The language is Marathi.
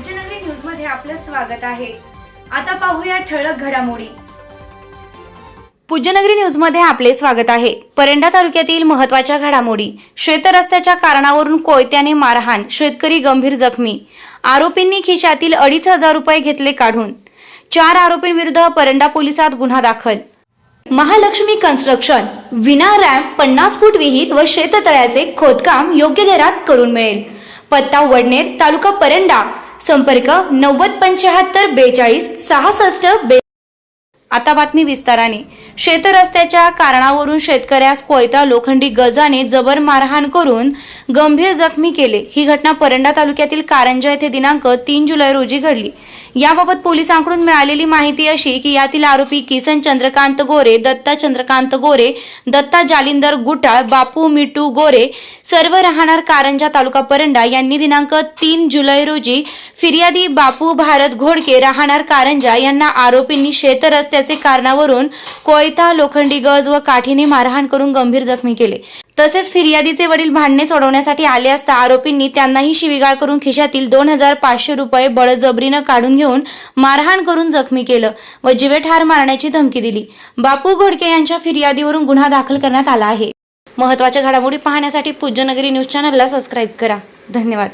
पूज्यनगरी न्यूजमध्ये आपलं स्वागत आहे. आता पाहूया ठळक घडामोडी. पूज्यनगरी न्यूजमध्ये आपले स्वागत आहे. परंडा तालुक्यातील महत्त्वाच्या घडामोडी. शेत रस्त्याच्या कारणावरून कोयत्याने मारहाण शेतकरी गंभीर जखमी. आरोपींनी खिशातील अडीच हजार रुपये घेतले काढून. चार आरोपींविरुद्ध परंडा पोलिसात गुन्हा दाखल. महालक्ष्मी कन्स्ट्रक्शन विना रॅम्प पन्नास फूट विहीर व शेततळ्याचे खोदकाम योग्य दरात करून मिळेल. पत्ता वडनेर तालुका परंडा. संपर्क नव्वद पंच्याहत्तर बेचाळीस सहासष्ट बे आता बातमी विस्ताराने. शेतरस्त्याच्या कारणावरून शेतकऱ्यास कोयता लोखंडी गजाने जबर मारहाण करून गंभीर जखमी केले. ही घटना परंडा तालुक्यातील कारंजा येथे दिनांक तीन जुलै रोजी घडली. याबाबत पोलिसांकडून मिळालेली माहिती अशी की यातील आरोपी किसन चंद्रकांत गोरे दत्ता चंद्रकांत गोरे दत्ता जालिंदर गुटाळ बापू मिटू गोरे सर्व राहणार कारंजा तालुका परंडा यांनी दिनांक तीन जुलै रोजी फिर्यादी बापू भारत घोडके राहणार कारंजा यांना आरोपींनी शेत असल्याचे कारणावरून कोयता लोखंडी गज व काठीने मारहाण करून गंभीर जखमी केले. तसेच फिर्यादीचे वडील भांडणे सोडवण्यासाठी आले असता आरोपींनी त्यांनाही शिवीगाळ करून खिशातील दोन हजार पाचशे रुपये बळजबरीनं काढून घेऊन मारहाण करून जखमी केलं व जिवेठार मारण्याची धमकी दिली. बापू घोडके यांच्या फिर्यादीवरून गुन्हा दाखल करण्यात आला आहे. महत्त्वाच्या घडामोडी पाहण्यासाठी पूज्यनगरी न्यूज चॅनलला सबस्क्राईब करा. धन्यवाद.